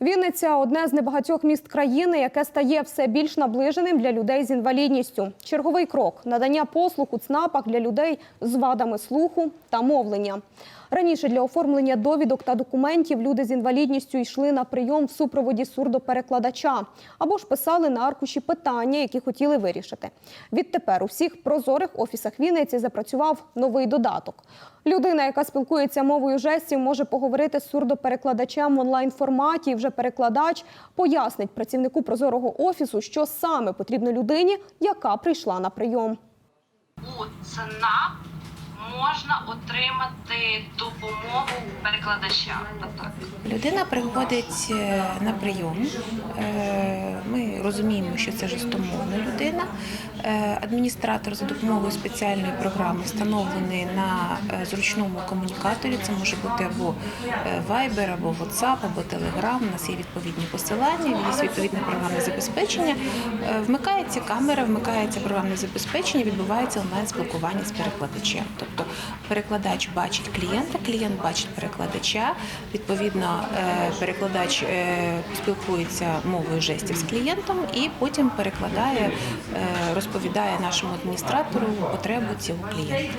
Вінниця одне з небагатьох міст країни, яке стає все більш наближеним для людей з інвалідністю. Черговий крок надання послуг у ЦНАПах для людей з вадами слуху та мовлення. Раніше для оформлення довідок та документів люди з інвалідністю йшли на прийом в супроводі сурдоперекладача або ж писали на аркуші питання, які хотіли вирішити. Відтепер у всіх прозорих офісах Вінниці запрацював новий додаток. Людина, яка спілкується мовою жестів, може поговорити з сурдоперекладачем в онлайн-форматі. І вже перекладач пояснить працівнику прозорого офісу, що саме потрібно людині, яка прийшла на прийом. у ЦНАП можна отримати допомогу перекладача. Людина приходить е, на прийом. Е, Ми розуміємо, що це жестомовна людина. Е, Адміністратор за допомогою спеціальної програми встановлений на е, зручному комунікаторі. Це може бути або е, Viber, або WhatsApp, або Telegram. У нас є відповідні посилання, є відповідне програмне забезпечення. Вмикається камера, вмикається програмне забезпечення, відбувається онлайн спілкування з перекладачем. Тобто перекладач бачить клієнта, клієнт бачить перекладача. Відповідно, перекладач спілкується мовою жестів з клієнтом і потім перекладає, е, розповідає нашому адміністратору потребу цього клієнта.